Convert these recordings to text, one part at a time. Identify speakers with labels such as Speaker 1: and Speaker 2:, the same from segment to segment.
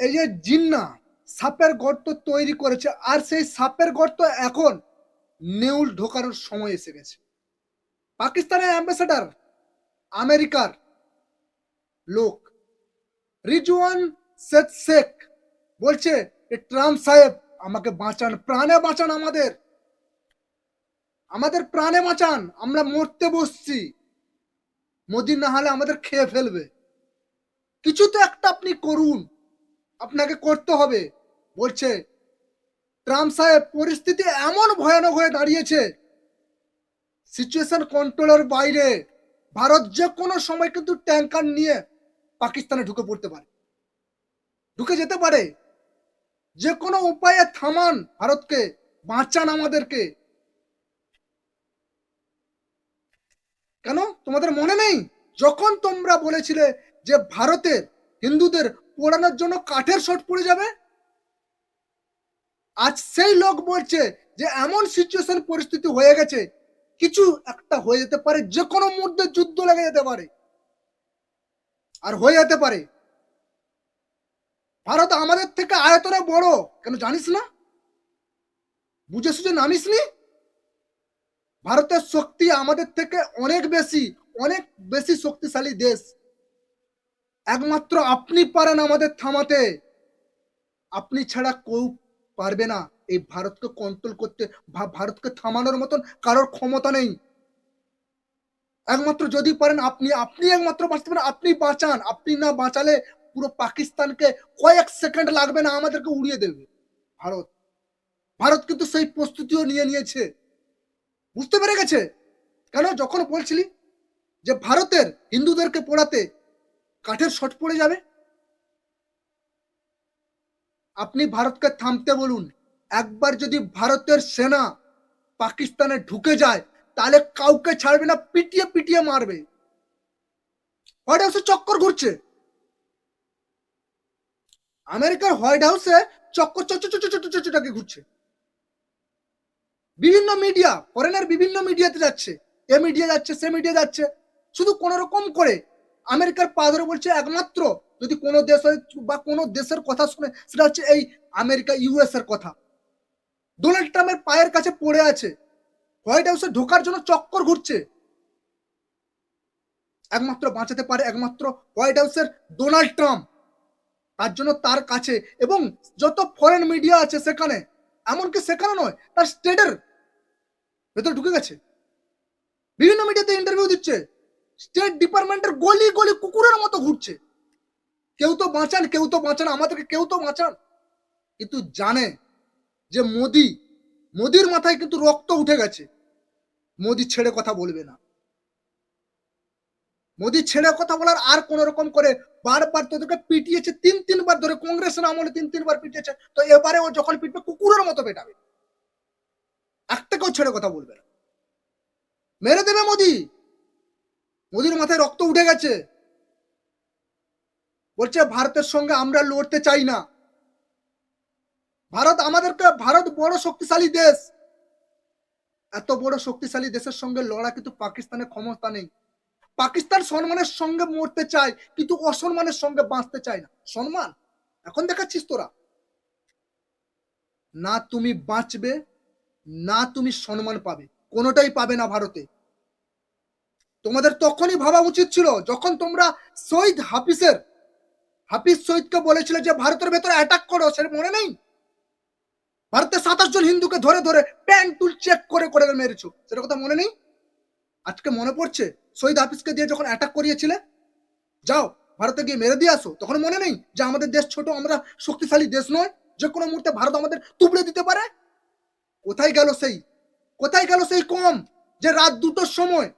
Speaker 1: এই যে জিন্না সাপের গর্ত তৈরি করেছে, আর সেই সাপের গর্ত এখন নেউল ঢোকানোর সময় এসে গেছে। পাকিস্তানের অ্যাম্বাসেডার, আমেরিকার লোক রিজওয়ান শেখ শেখ বলছে ট্রাম্প সাহেব, আমাকে বাঁচান, প্রাণে বাঁচান আমাদের। আমাদের প্রাণে বাঁচান, আমরা মরতে বসছি। মোদি না হলে আমাদের খেয়ে ফেলবে। কিছু তো একটা আপনি করুন। আপনাকে করতে হবে, বলছে। ট্রাম্প সাহেব, পরিস্থিতি এমন ভয়ানক হয়ে দাঁড়িয়েছে। সিচুয়েশন কন্ট্রোলের বাইরে, ভারত যে কোনো সময় কিন্তু ট্যাঙ্কার নিয়ে পাকিস্তানে ঢুকে পড়তে পারে। ঢুকে যেতে পারে। যে কোনো উপায়ে থামান ভারতকে, বাঁচান আমাদেরকে। কেন? তোমাদের মনে নেই? যখন তোমরা বলেছিলে যে ভারতের হিন্দুদের পোড়ানোর জন্য কাঠের শর্ট পড়ে যাবে? আজ সেই লোক বলছে যে, এমন সিচুয়েশন পরিস্থিতি হয়ে গেছে, কিছু একটা হয়ে যেতে পারে যে কোনো মুহূর্তে যুদ্ধ লেগে যেতে পারে। আর হয়ে যেতে পারে। ভারত আমাদের থেকে আয়তনে বড়, কেন জানিস না? বুঝে সুঝে নামিস নি? ভারতের শক্তি আমাদের থেকে অনেক বেশি অনেক বেশি শক্তিশালী দেশ। একমাত্র আপনি পারেন আমাদের থামাতে। আপনি ছাড়া কেউ পারবে না এই ভারতকে কন্ট্রোল করতে ভারতকে থামানোর মতন কারোর ক্ষমতা নেই। একমাত্র যদি পারেন আপনি আপনি একমাত্র বাঁচতে পারেন, আপনি বাঁচান। আপনি না বাঁচালে পুরো পাকিস্তানকে কয়েক সেকেন্ড লাগবে না, আমাদেরকে উড়িয়ে দেবে। ভারত। ভারত কিন্তু সেই প্রস্তুতিও নিয়ে নিয়েছে। বুঝতে পেরে গেছে? কেন? যখন বলছিলি যে ভারতের হিন্দুদেরকে পড়াতে কাঠের শট পড়ে যাবে? আপনি ভারতকে থামতে বলুন। একবার যদি ভারতের সেনা পাকিস্তানে ঢুকে যায়, তাহলে কাউকে ছাড়বে না, পিটিয়ে পিটিয়ে মারবে। হোয়াইট হাউসে চক্কর ঘুরছে। আমেরিকার হোয়াইট হাউসে চক্কর চটাকে ঘুরছে। বিভিন্ন মিডিয়া, ফরেনের বিভিন্ন মিডিয়াতে যাচ্ছে। এ মিডিয়া যাচ্ছে, সে মিডিয়া যাচ্ছে। শুধু কোন রকম করে আমেরিকার পা ধরে বলছে একমাত্র। যদি কোনো দেশ বা কোনো দেশের কথা শুনে, সেটা হচ্ছে এই আমেরিকা ইউএস এর কথা। ডোনাল্ড ট্রাম্পের পায়ের কাছে পড়ে আছে। হোয়াইট হাউসে ঢোকার জন্য চক্কর ঘুরছে। একমাত্র বাঁচাতে পারে একমাত্র হোয়াইট হাউসের ডোনাল্ড ট্রাম্প। তার জন্য তার কাছে এবং যত ফরেন মিডিয়া আছে সেখানে, এমনকি সেখানে নয়, তার স্টেটের ভেতরে ঢুকে গেছে। বিভিন্ন মিডিয়াতে ইন্টারভিউ দিচ্ছে। স্টেট ডিপার্টমেন্টের গলি গলি কুকুরের মতো ঘুরছে। কেউ তো বাঁচান, কেউ তো বাঁচান, আমাদেরকে কেউ তো বাঁচান। কিন্তু জানে যে মোদি, মোদির মাথায় কিন্তু রক্ত উঠে গেছে। মোদি ছেড়ে কথা বলবে না। মোদি ছেড়ে কথা বলার আর কোন রকম করে বারবার তোদেরকে পিটিয়েছে, তিন, তিনবার ধরে কংগ্রেসের আমলে তিন, তিনবার পিটিয়েছে। তো এবারে ও যখন পিটবে, কুকুরের মতো পেটাবে। একটাকেও ছেড়ে কথা বলবে না। মেরে দেবে মোদি! মোদির মাথায় রক্ত উঠে গেছে। বলছে, ভারতের সঙ্গে আমরা লড়তে চাই না। ভারত আমাদেরকে, ভারত বড় শক্তিশালী দেশ। এত বড় শক্তিশালী দেশের সঙ্গে লড়া কিন্তু পাকিস্তানের ক্ষমতা নেই। পাকিস্তান সম্মানের সঙ্গে মরতে চায়, কিন্তু অসম্মানের সঙ্গে বাঁচতে চায় না। সম্মান এখন দেখাচ্ছিস তোরা। না তুমি বাঁচবে, না তুমি সম্মান পাবে। কোনোটাই পাবে না ভারতে। তোমাদের তখনই ভাবা উচিত ছিল যখন তোমরা শহীদ হাফিজের, হাফিজ শহীদকে বলেছিল যে ভারতের ভেতরে অ্যাটাক করো, সেটা মনে নেই? ভারতের সাতাশ জন হিন্দুকে ধরে ধরে প্যান্ট টুল চেক করে করে মেরেছো, সেটা কথা মনে নেই? আজকে মনে পড়ছে শহীদ হাফিজকে দিয়ে যখন অ্যাটাক করিয়েছিলে? যাও, ভারতে গিয়ে মেরে দিয়ে আসো, তখন মনে নেই যে আমাদের দেশ ছোট, আমরা শক্তিশালী দেশ নয়? যে কোনো মুহূর্তে ভারত আমাদের তুবড়ে দিতে পারে? কোথায় গেল সেই, কোথায় গেল সেই কম যে রাত দুটোর সময়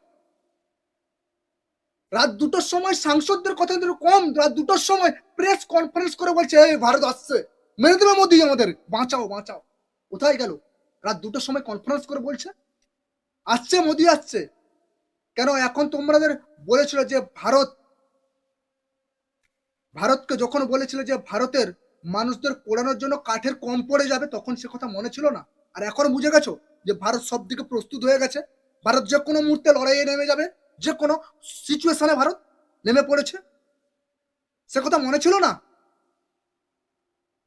Speaker 1: রাত দুটোর সময় সাংসদদের কথা কম। রাত দুটোর সময় প্রেস কনফারেন্স করে বলছে, এই ভারত আসছে। মেরে দেবে মোদি আমাদের। বাঁচাও বাঁচাও। কোথায় গেল? রাত দুটোর সময় কনফারেন্স করে বলছে, আসছে, মোদি আসছে। কেন এখন তোমাদের বলেছিল যে ভারত, ভারতকে যখন বলেছিল যে ভারতের মানুষদের পোড়ানোর জন্য কাঠের কম পড়ে যাবে, তখন সে কথা মনে ছিল না। আর এখন বুঝে গেছো যে ভারত সব দিকে প্রস্তুত হয়ে গেছে। ভারত যে কোনো মুহূর্তে লড়াইয়ে নেমে যাবে। যে কোনো সিচুয়েশনে ভারত নেমে পড়েছে। সে কথা মনে ছিল না?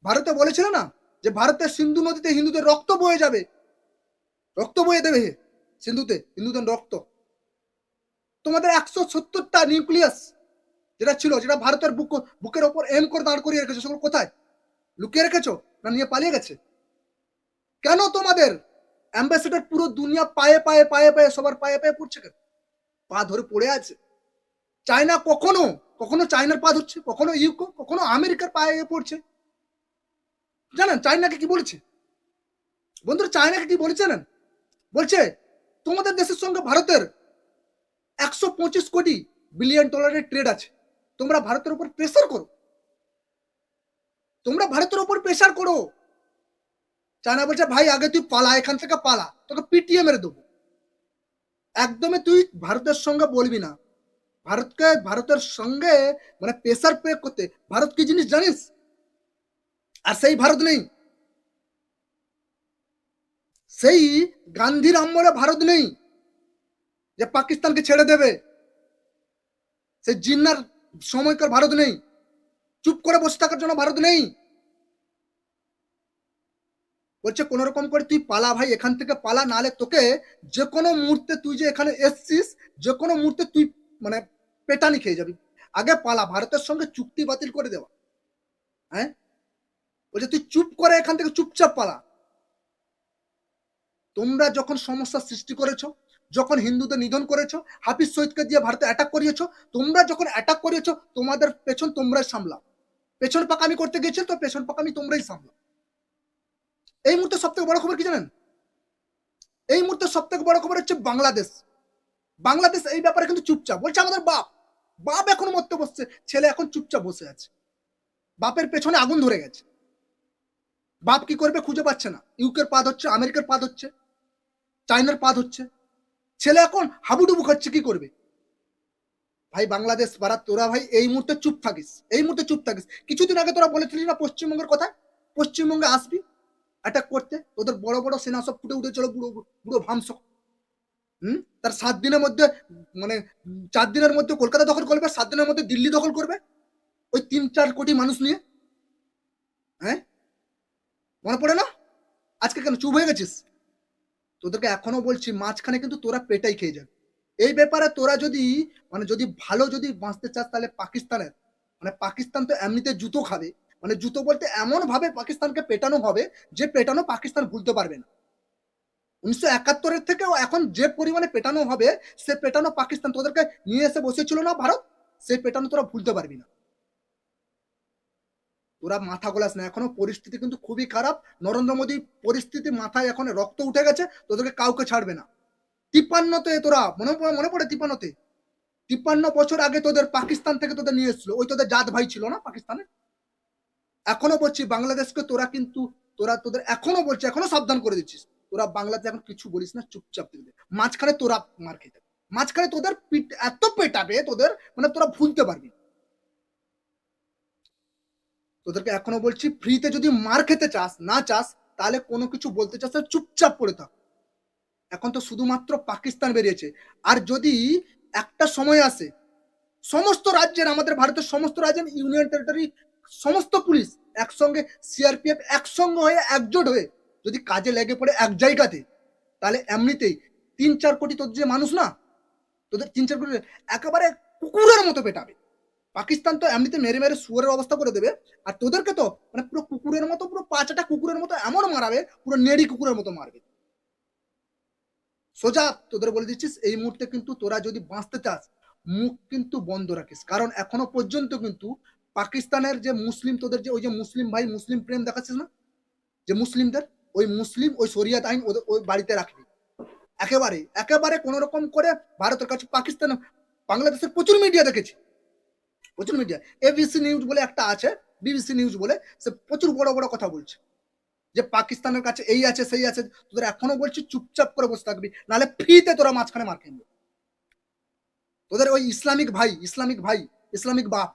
Speaker 1: ভারতে বলেছিল না যে ভারতের সিন্ধু নদীতে হিন্দুদের রক্ত বয়ে যাবে? রক্ত বয়ে দেবে সিন্ধুতে, হিন্দুদের রক্ত। তোমাদের একশো সত্তরটা নিউক্লিয়াস যেটা ছিল, যেটা ভারতের বুক, বুকের ওপর এম করে দাঁড় করিয়ে রেখেছো, সেগুলো কোথায়? লুকিয়ে রেখেছো না নিয়ে পালিয়ে গেছে? কেন তোমাদের অ্যাম্বাসেডর পুরো দুনিয়া পায়ে পায়ে পায়ে পায়ে, সবার পায়ে পায়ে পড়ছে কেন? পা ধরে পড়ে আছে। চায়না কখনো কখনো চায়নার পা ধরছে, কখনো ইউকো, কখনো আমেরিকার পায়ে পড়ছে। জানেন, চায়নাকে কি বলেছে? বন্ধুরা, চায়নাকে কি বলেছে জানেন? বলছে, তোমাদের দেশের সঙ্গে ভারতের একশো পঁচিশ কোটি বিলিয়ন ডলারের ট্রেড আছে। তোমরা ভারতের উপর প্রেসার করো। তোমরা ভারতের উপর প্রেসার করো। চায়না বলছে, ভাই, আগে তুই পালা, এখান থেকে পালা, তোকে পিটিয়ে মেরে দেবো। একদমই তুই ভারতের সঙ্গে বলবি না। ভারতকে, ভারতের সঙ্গে মানে প্রেসার প্রয়োগ করতে। ভারত কি জিনিস জানিস? আর সেই ভারত নেই। সেই গান্ধীর আমলে ভারত নেই, যে পাকিস্তানকে ছেড়ে দেবে। সেই জিন্নার সময়কার ভারত নেই। চুপ করে বসে থাকার জন্য ভারত নেই। বলছে কোন রকম করে তুই পালা ভাই, এখান থেকে পালা নালে তোকে যে কোনো মুহূর্তে তুই যে এখানে এসছিস যে কোনো মুহূর্তে তুই মানে পেটানি খেয়ে যাবি। আগে পালা, ভারতের সঙ্গে চুক্তি বাতিল করে দেওয়া। হ্যাঁ? বলছে, তুই চুপ করে এখান থেকে চুপচাপ পালা। তোমরা যখন সমস্যা সৃষ্টি করেছ, যখন হিন্দুদের নিধন করেছ, হাফিজ সৈয়দকে দিয়ে ভারতে অ্যাটাক করিয়েছো, তোমরা যখন অ্যাটাক করিয়েছো, তোমাদের পেছন তোমরাই সামলাও। পেছন পাকামি করতে গেছে তো পেছন পাকামি তোমরাই সামলাও। এই মুহূর্তে সব থেকে বড় খবর কি জানেন? এই মুহূর্তে সব থেকে বড় খবর হচ্ছে বাংলাদেশ। বাংলাদেশ এই ব্যাপারে কিন্তু চুপচাপ। বলছে আমাদের বাপ। বাপ এখন মরতে বসছে, ছেলে এখন চুপচাপ বসে আছে। বাপের পেছনে আগুন ধরে গেছে। বাপ কি করবে খুঁজে পাচ্ছে না। ইউকের পাদ হচ্ছে আমেরিকার পাদ হচ্ছে চায়নার পাদ হচ্ছে। ছেলে এখন হাবুডুবু খাচ্ছে, কি করবে? ভাই, বাংলাদেশ, ভারত, তোরা ভাই, এই মুহূর্তে চুপ থাকিস। এই মুহূর্তে চুপ থাকিস। কিছুদিন আগে তোরা বলেছিলিস না পশ্চিমবঙ্গের কথা পশ্চিমবঙ্গে আসবি? অ্যাটাক করতে, তোদের বড় বড় সেনা সব ফুটে উঠে চলো বুড়ো বুড়ো ভামস। হুম? তার সাত দিনের মধ্যে মানে চার দিনের মধ্যে কলকাতা দখল করবে, সাত দিনের মধ্যে দিল্লি দখল করবে, ওই তিন চার কোটি মানুষ নিয়ে। হ্যাঁ? মনে পড়ে না? আজকে কেন চুপ হয়ে গেছিস? তোদেরকে এখনও বলছি, মাঝখানে কিন্তু তোরা পেটাই খেয়ে যাবে। এই ব্যাপারে তোরা যদি মানে যদি ভালো যদি বাঁচতে চাস, তাহলে পাকিস্তানের মানে পাকিস্তান তো এমনিতে জুতো খাবে। মানে জুতো বলতে এমন ভাবে পাকিস্তানকে পেটানো হবে যে পেটানো পাকিস্তান ভুলতে পারবে না। উনিশশো একাত্তরের থেকেও এখন যে পরিমাণে পেটানো হবে, সে পেটানো পাকিস্তান তোদেরকে নিয়ে এসে বসেছিল না ভারত? সেই পেটানো তোরা ভুলতে পারবি না। তোরা মাথা গোলাস না, এখনও পরিস্থিতি কিন্তু খুবই খারাপ। নরেন্দ্র মোদী পরিস্থিতি মাথায় এখন রক্ত উঠে গেছে, তোদেরকে কাউকে ছাড়বে না। তিপ্পান্নতে তোরা, মনে পড়ে মনে পড়ে তিপ্পান্নতে? তিপ্পান্ন বছর আগে তোদের পাকিস্তান থেকে তোদের নিয়ে এসেছিল। ওই তোদের জাত ভাই ছিল না পাকিস্তানে এখনও বলছি, বাংলাদেশকে তোরা কিন্তু, তোরা তোদের এখনও বলছি, এখনও সাবধান করে দিচ্ছিস। তোরা বাংলাতে এখন কিছু বলিস না, চুপচাপ থেকে মাঝখানে তোরা মার খেতে। মাঝখানে তোদের পিট এত পেটাবে তোদের মানে তোরা ভুলতে পারবি। তোদেরকে এখনও বলছি, ফ্রিতে যদি মার খেতে চাস, না চাস, তাহলে কোনো কিছু বলতে চাস চুপচাপ পড়ে থাক। এখন তো শুধুমাত্র পাকিস্তান বেরিয়েছে। আর যদি একটা সময় আসে, সমস্ত রাজ্যের, আমাদের ভারতের সমস্ত রাজ্যের ইউনিয়ন টেরিটরি সমস্ত পুলিশ একসঙ্গে সিআরপিএফ একসঙ্গে হয়ে একজোট হয়ে যদি কাজে লেগে পড়ে এক জায়গাতে, তাহলে এমনিতেই তিন চার কোটি তোদের যে মানুষ না, তোদের তিন চার কোটি একেবারে কুকুরের মতো পেটাবে। পাকিস্তান তো এমনিতে মেরে মেরে শুয়ারের অবস্থা করে দেবে, আর তোদেরকে তো মানে পুরো কুকুরের মতো, পুরো পাঁচটা কুকুরের মতো এমন মারাবে, পুরো নেড়ি কুকুরের মতো মারবে। সোজা তোদের বলে দিচ্ছিস এই মুহূর্তে কিন্তু তোরা যদি বাঁচতে চাস, মুখ কিন্তু বন্ধ রাখিস। কারণ এখনও পর্যন্ত কিন্তু পাকিস্তানের যে মুসলিম তোদের যে ওই যে মুসলিম ভাই, মুসলিম প্রেম দেখাচ্ছিস না? যে মুসলিমদের? ওই মুসলিম, ওই শরিয়াত আইন ওই বাড়িতে রাখবি। একেবারে একেবারে কোন রকম করে ভারতের কাছে পাকিস্তান, বাংলাদেশের প্রচুর মিডিয়া দেখেছি। প্রচুর মিডিয়া এবিসি নিউজ বলে একটা আছে বিবিসি নিউজ বলে, সে প্রচুর বড় বড় কথা বলছে। যে পাকিস্তানের কাছে এই আছে, সেই আছে, তোদের এখনও বলছি চুপচাপ করে বসে থাকবি, নাহলে ফ্রিতে তোরা মাঝখানে মার খেয়ে তোদের ওই ইসলামিক ভাই ইসলামিক ভাই, ইসলামিক বাপ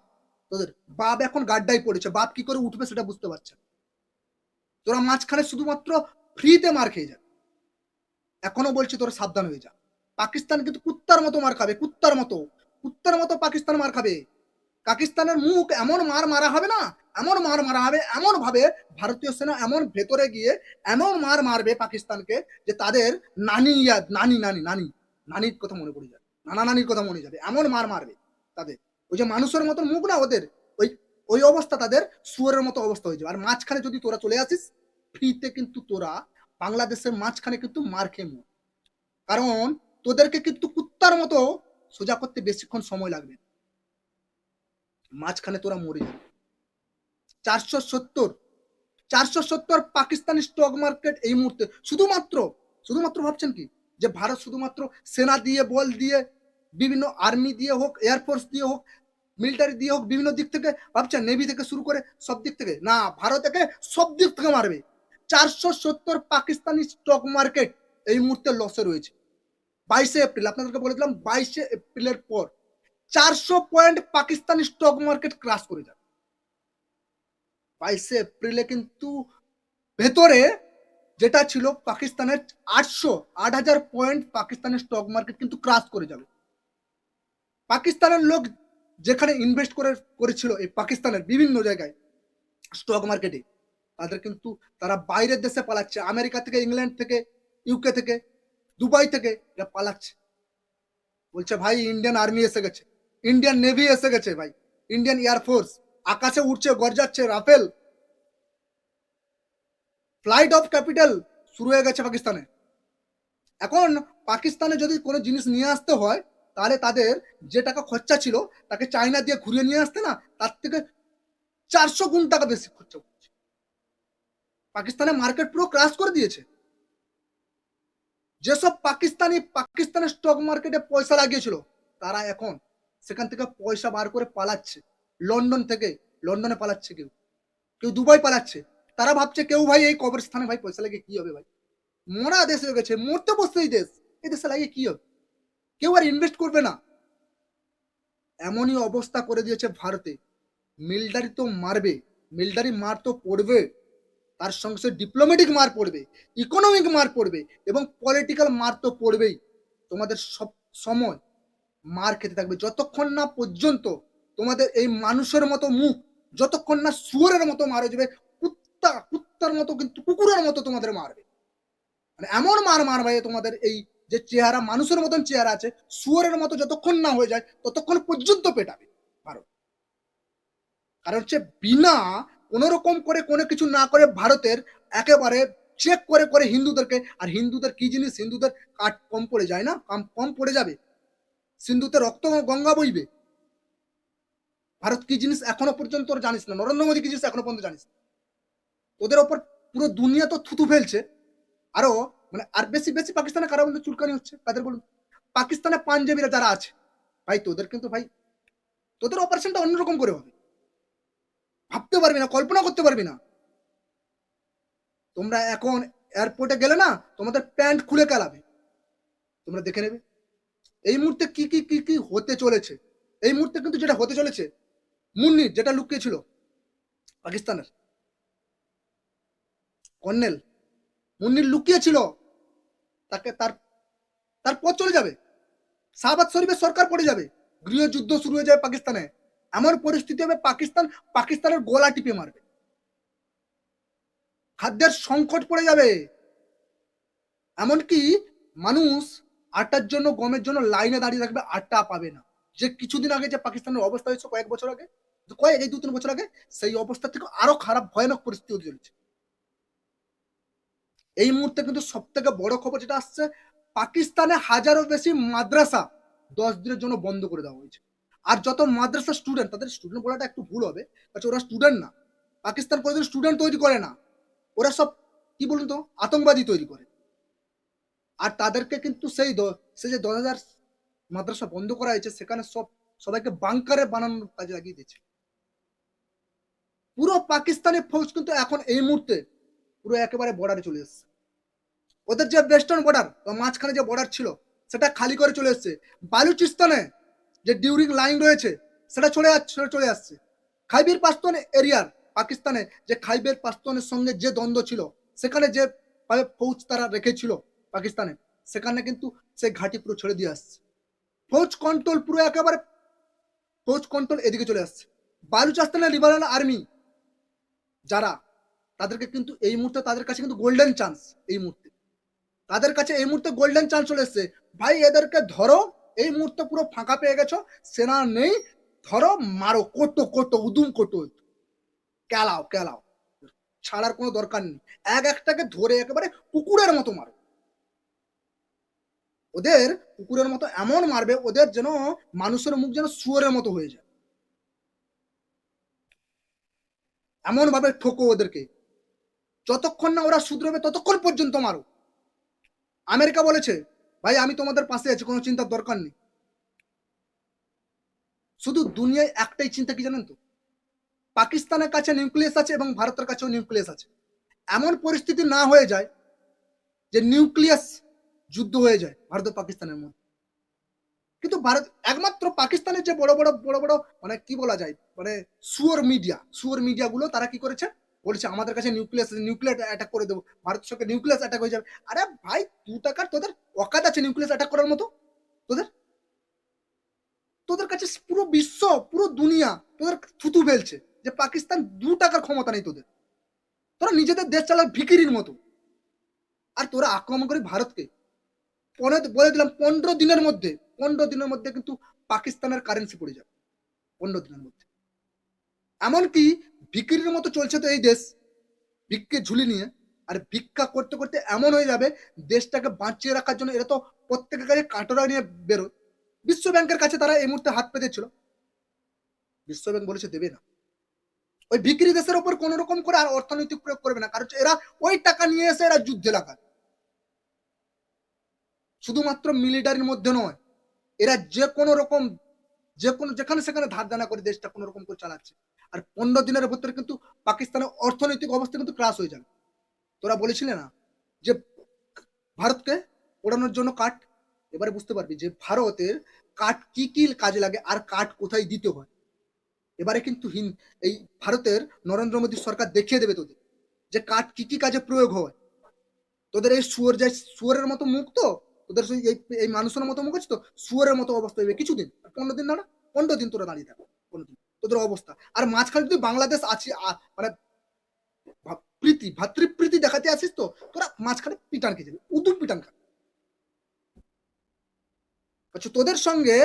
Speaker 1: তোদের। বাপ এখন গাড্ডায় পড়েছে। বাপ কি করে উঠবে সেটা বুঝতে পারছে না। তোরা মাঝখানে শুধুমাত্র ফ্রিতে মার খেয়ে যা। এখনও বলছি তোরা সাবধান হয়ে যা। পাকিস্তান কিন্তু কুত্তার মতো মার খাবে, কুত্তার মতো। কুত্তার মতো পাকিস্তান মার খাবে। পাকিস্তানের মুখ এমন মার মারা হবে না, এমন মার মারা হবে, এমন ভাবে ভারতীয় সেনা এমন ভেতরে গিয়ে এমন মার মারবে পাকিস্তানকে যে তাদের নানি ইয়াদ নানি নানি নানি, নানির কথা মনে পড়ে যাবে। নানা নানির কথা মনে যাবে। এমন মার মারবে তাদের। ওই যে মানুষের মতন মুখ না ওদের? ওই ওই অবস্থা তাদের সুয়ারের মতো অবস্থা হয়ে যাবে। আর মাঝখানে যদি তোরা চলে আসিস, ফ্রিতে কিন্তু তোরা বাংলাদেশের মাঝখানে কিন্তু মার খেয়ে মর। কারণ তোদেরকে কিন্তু কুত্তার মতো সোজা করতে বেশিক্ষণ সময় লাগবে মাঝখানে তোরা মরে যাবে। চারশো সত্তর চারশো সত্তর পাকিস্তানি স্টক মার্কেট এই মুহূর্তে শুধুমাত্র শুধুমাত্র ভাবছেন কি? যে ভারত শুধুমাত্র সেনা দিয়ে, বল দিয়ে বিভিন্ন আর্মি দিয়ে হোক এয়ারফোর্স দিয়ে হোক মিলিটারি দিয়ে হোক, বিভিন্ন দিক থেকে ভাবছেন নেভি থেকে শুরু করে সব দিক থেকে। না ভারতকে সব দিক থেকে মারবে। চারশো সত্তর পাকিস্তানি স্টক মার্কেট এই মুহূর্তে লসে রয়েছে। বাইশে এপ্রিল, আপনাদেরকে বলেছিলাম বাইশে এপ্রিলের পর। চারশো point Pakistani stock market crash করে যাবে। বাইশে এপ্রিলে কিন্তু ভেতরে যেটা ছিল পাকিস্তানের আটশো, আট হাজার পয়েন্ট পাকিস্তানের স্টক মার্কেট কিন্তু ক্রাশ করে যাবে। পাকিস্তানের লোক যেখানে ইনভেস্ট করে, করেছিল এই পাকিস্তানের বিভিন্ন জায়গায় স্টক মার্কেটে তাদের কিন্তু তারা বাইরের দেশে পালাচ্ছে। আমেরিকা থেকে, ইংল্যান্ড থেকে ইউকে থেকে, দুবাই থেকে এরা পালাচ্ছে। বলছে, ভাই ইন্ডিয়ান আর্মি এসে গেছে। ইন্ডিয়ান নেভি এসে গেছে, ভাই। ইন্ডিয়ান এয়ারফোর্স আকাশে উঠছে গর্জাচ্ছে, রাফেল। ফ্লাইট অফ ক্যাপিটাল শুরু হয়ে গেছে পাকিস্তানে। এখন পাকিস্তানে যদি কোনো জিনিস নিয়ে আসতে হয় তাহলে তাদের যে টাকা খরচা ছিল, তাকে চায়না দিয়ে ঘুরিয়ে নিয়ে আসতে না, তার থেকে চারশো গুণ টাকা বেশি খরচা করছে পাকিস্তানের মার্কেট পুরো ক্রাশ করে দিয়েছে। যেসব পাকিস্তানি, পাকিস্তানের স্টক মার্কেটে পয়সা লাগিয়েছিল, তারা এখন সেখান থেকে পয়সা বার করে পালাচ্ছে। লন্ডন থেকে, লন্ডনে পালাচ্ছে কেউ। কেউ দুবাই পালাচ্ছে। তারা ভাবছে, কেউ ভাই এই কবরস্থানে ভাই পয়সা লাগিয়ে কি হবে ভাই? মরা দেশ হয়ে গেছে, মরতে বসতে এই দেশ। এই দেশে লাগিয়ে কি হবে? কেউ আর ইনভেস্ট করবে না। এমনই অবস্থা করে দিয়েছে ভারতে। মিলিটারি তো মারবে, মিলিটারি মার তো পড়বে। তার সঙ্গে সঙ্গে ডিপ্লোম্যাটিক মার পড়বে ইকোনমিক মার পড়বে এবং পলিটিক্যাল মার তো পড়বেই। তোমাদের সব সময় মার খেতে থাকবে। যতক্ষণ না পর্যন্ত তোমাদের এই মানুষের মতো মুখ, যতক্ষণ না শুয়োরের মতো মারা যাবে, কুত্তা, কুত্তার মতো কিন্তু কুকুরের মতো তোমাদের মারবে। মানে এমন মার মারবে তোমাদের এই যে চেহারা মানুষের মতন চেহারা আছে, শুয়োরের মতো যতক্ষণ না হয়ে যায়, ততক্ষণ পর্যন্ত পেটাবে ভারত। কারণ হচ্ছে বিনা কোন রকম করে কোনো কিছু না করে ভারতের একেবারে চেক করে করে হিন্দুদেরকে, আর হিন্দুদের কি জিনিস? হিন্দুদের কাঠ কম পড়ে যায় না? কম কম পড়ে যাবে। সিন্ধুতে রক্ত গঙ্গা বইবে। ভারত কি জিনিস এখনও পর্যন্ত জানিস না? নরেন্দ্র মোদী কি জিনিস এখনও পর্যন্ত জানিস। ওদের ওপর পুরো দুনিয়া তো থুতু ফেলছে। আরও মানে আর বেশি বেশি পাকিস্তানে কারা বলতে চুলকানি হচ্ছে, তাদের বলুন। পাকিস্তানে পাঞ্জাবিরা যারা আছে, ভাই, তোদের কিন্তু ভাই, তোদের অপারেশনটা অন্যরকম করে হবে। ভাবতে পারবি না, কল্পনা করতে পারবি না। তোমরা এখন এয়ারপোর্টে গেলে না, তোমাদের প্যান্ট খুলে কালাবে। তোমরা দেখে নেবে। এই মুহূর্তে কি কি কি কি হতে চলেছে? এই মুহূর্তে কিন্তু যেটা হতে চলেছে মুন্নির যেটা লুকিয়েছিল, পাকিস্তানের। কর্নেল মুন্নির লুকিয়ে ছিল। তাকে তার তার পথ চলে যাবে। শাহবাজ শরীফের সরকার পড়ে যাবে। গৃহযুদ্ধ শুরু হয়ে যাবে পাকিস্তানে। এমন পরিস্থিতি হবে পাকিস্তান, পাকিস্তানের গোলা টিপে মারবে। খাদ্যের সংকট পড়ে যাবে। এমনকি মানুষ আটার জন্য, গমের জন্য লাইনে দাঁড়িয়ে থাকবে, আটা পাবে না। যে কিছুদিন আগে যে পাকিস্তানের অবস্থা হয়েছে কয়েক বছর আগে, কয়েক, এই দু তিন বছর আগে, সেই অবস্থা থেকে আরও খারাপ, ভয়ানক পরিস্থিতি চলেছে এই মুহূর্তে কিন্তু সব থেকে বড় খবর যেটা আসছে, পাকিস্তানে হাজারো বেশি মাদ্রাসা দশ দিনের জন্য বন্ধ করে দেওয়া হয়েছে। আর যত মাদ্রাসা স্টুডেন্ট তাদের স্টুডেন্ট বলাটা একটু ভুল হবে ওরা স্টুডেন্ট না। পাকিস্তান কোনোদিন স্টুডেন্ট তৈরি করে না। ওরা সব, কি বলুন তো, আতঙ্কবাদী তৈরি করে। আর তাদেরকে কিন্তু সেই সেই যে দশ হাজার মাদ্রাসা বন্ধ করা হয়েছে, সেখানে সব, সবাইকে বাংকারে বানানোর কাজে লাগিয়ে দিয়েছে। পুরো পাকিস্তানি ফৌজ কিন্তু এখন এই মুহূর্তে পুরো একেবারে বর্ডারে চলে এসেছে। ওদের যে ওয়েস্টার্ন বর্ডার বা মাঝখানে যে বর্ডার ছিল, সেটা খালি করে চলে এসেছে। বালুচিস্তানে যে ডিউরিং লাইন রয়েছে, সেটা চলে যাচ্ছে চলে আসছে। খাইবির পাস্তন এরিয়ার পাকিস্তানে যে খাইবের পাস্তনের সঙ্গে যে দ্বন্দ্ব ছিল, সেখানে যে ফৌজ তারা রেখেছিল পাকিস্তানে, সেখানে কিন্তু সেই ঘাঁটি পুরো ছেড়ে দিয়ে আসছে। ফৌজ কন্ট্রোল পুরো একেবারে ফৌজ কন্ট্রোল এদিকে চলে আসছে। বালুচাস্তানের লিবারাল আর্মি যারা, তাদেরকে কিন্তু এই মুহূর্তে তাদের কাছে কিন্তু গোল্ডেন চান্স এই মুহূর্তে। তাদের কাছে এই মুহূর্তে গোল্ডেন চান্স চলে এসছে। ভাই, এদেরকে ধরো, এই মুহূর্তে পুরো ফাঁকা পেয়ে গেছো, সেনা নেই, ধরো, মারো, কোটো কোটো, উদুম কোটো। কেলাও কেলাও। ছাড়ার কোনো দরকার নেই। এক একটাকে ধরে একেবারে কুকুরের মতো মারো। ওদের কুকুরের মতো এমন মারবে, ওদের যেন মানুষের মুখ যেন শুয়োরের মতো হয়ে যায়। এমন ভাবে ঠোকো ওদেরকে। যতক্ষণ না ওরা শুধরবে, ততক্ষণ পর্যন্ত মারো। আমেরিকা বলেছে, ভাই, আমি তোমাদের পাশে আছি, কোনো চিন্তার দরকার নেই। শুধু দুনিয়ায় একটাই চিন্তা কি জানেন তো? পাকিস্তানের কাছে নিউক্লিয়াস আছে এবং ভারতের কাছেও নিউক্লিয়াস আছে। এমন পরিস্থিতি না হয়ে যায় যে নিউক্লিয়াস যুদ্ধ হয়ে যায় ভারত পাকিস্তানের মধ্যে। কিন্তু ভারত, একমাত্র পাকিস্তানের যে বড় বড় বড় বড় মানে কি বলা যায় মানে সুয়ার মিডিয়া সুয়ার মিডিয়াগুলো তারা কি করেছে? বলেছে, আমাদের কাছে নিউক্লিয়াস নিউক্লিয়ার অ্যাটাক করে দেবো। ভারত সঙ্গে নিউক্লিয়াস অ্যাটাক হয়ে যাবে। আরে ভাই, দু টাকার তোদের অকাত আছে নিউক্লিয়াস অ্যাটাক করার মতো? তোদের? তোদের কাছে পুরো বিশ্ব, পুরো দুনিয়া তোদের থুতু ফেলছে যে পাকিস্তান দু টাকার ক্ষমতা নেই তোদের। তোরা নিজেদের দেশ চালার ভিকিরির মতো। আর তোরা আক্রমণ করে ভারতকে। পনেরো বলে দিলাম, পনেরো দিনের মধ্যে, পনেরো দিনের মধ্যে কিন্তু পাকিস্তানের কারেন্সি পড়ে যাবে। পনেরো দিনের মধ্যে। এমনকি ভিকিরির মতো চলছে তো এই দেশ। ভিক্ষে ঝুলি নিয়ে। আর ভিক্ষা করতে করতে এমন হয়ে যাবে, দেশটাকে বাঁচিয়ে রাখার জন্য এরা তো প্রত্যেকের কাছে কাটোরা নিয়ে বেরোয়। বিশ্ব ব্যাংকের কাছে তারা এই মুহূর্তে হাত পেতেছিল। বিশ্ব ব্যাংক বলেছে দেবে না। ওই বিক্রি দেশের ওপর কোন রকম করে আর অর্থনৈতিক প্রয়োগ করবে না। কারণ এরা ওই টাকা নিয়ে এসে এরা যুদ্ধে লাগায়। শুধুমাত্র মিলিটারির মধ্যে নয়, এরা যে কোনো রকম যে কোনো যেখানে সেখানে ধার দানা করে দেশটা কোনো রকম করে চালাচ্ছে। আর পনেরো দিনের ভেতরে কিন্তু পাকিস্তানের অর্থনৈতিক অবস্থা কিন্তু ক্রাস হয়ে যাবে। তোরা বলেছিলে না যে ভারতকে ওড়ানোর জন্য কাঠ? এবারে বুঝতে পারবি যে ভারতের কাঠ কি কি কাজে লাগে আর কাঠ কোথায় দিতে হয়। এবারে কিন্তু এই ভারতের নরেন্দ্র মোদী সরকার দেখিয়ে দেবে তোদের যে কাঠ কি কি কাজে প্রয়োগ হয়। তোদের এই শুয়োর যে শুয়োরের মতো মুখ তো, তোদের এই এই মানুষের মতো মুখ আছে তো, শুয়োরের মতো অবস্থা হইবে কিছুদিন। পনেরো দিন দাঁড়া পনেরো দিন তোরা দাঁড়িয়ে থাকো, পনেরো দিন। তোদের অবস্থা। আর মাঝখানে যদি বাংলাদেশ আছে মানে প্রীতি ভাতৃপ্রীতি দেখাতে আসিস তো, তোরা মাঝখানে পিটান খেয়ে যাবে উদুম পিটান খা আচ্ছা তোদের সঙ্গে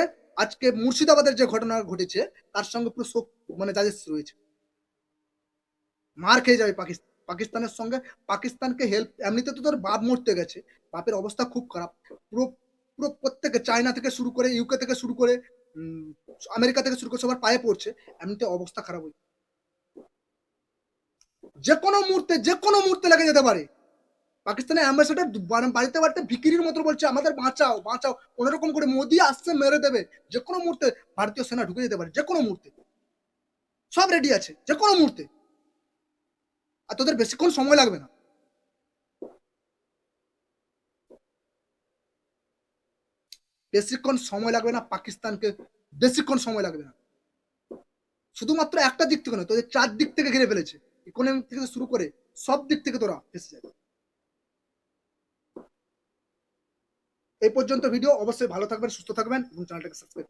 Speaker 1: আজকে মুর্শিদাবাদের যে ঘটনা ঘটেছে, তার সঙ্গে পুরো শোক মানে যাদের রয়েছে। মার খেয়ে যাবে পাকিস্তান। পাকিস্তানের সঙ্গে, পাকিস্তানকে হেল্প এমনিতে তো তোর বাপ মরতে গেছে, বাপের অবস্থা খুব খারাপ। পুরো পুরো প্রত্যেকে চায়না থেকে শুরু করে ইউকে থেকে শুরু করে আমেরিকা থেকে শুরু করে সবার পায়ে পড়ছে, এমনিতে অবস্থা খারাপ হয়ে যে কোনো মুহূর্তে, যে কোনো মুহূর্তে লেগে যেতে পারে। পাকিস্তানের অ্যাম্বাসেডার বাড়িতে বাড়িতে ভিকিরির মতো বলছে, আমাদের বাঁচাও বাঁচাও। কোনোরকম করে মোদি আসছে, মেরে দেবে। যে কোনো মুহূর্তে ভারতীয় সেনা ঢুকে যেতে পারে, যে কোনো মুহূর্তে। সব রেডি আছে, যে কোনো মুহূর্তে। আর তোদের বেশিক্ষণ সময় লাগবে না। বেশিক্ষণ সময় লাগবে না পাকিস্তানকে, বেশিক্ষণ সময় লাগবে না। শুধুমাত্র একটা দিক থেকে নয়, তোদের চার দিক থেকে ঘিরে ফেলেছে। ইকোনমিক থেকে শুরু করে সব দিক থেকে তোরা এসে যাবে। এই পর্যন্ত ভিডিও অবশ্যই ভালো থাকবেন, সুস্থ থাকবেন এবং চ্যানেলটাকে সাবস্ক্রাইব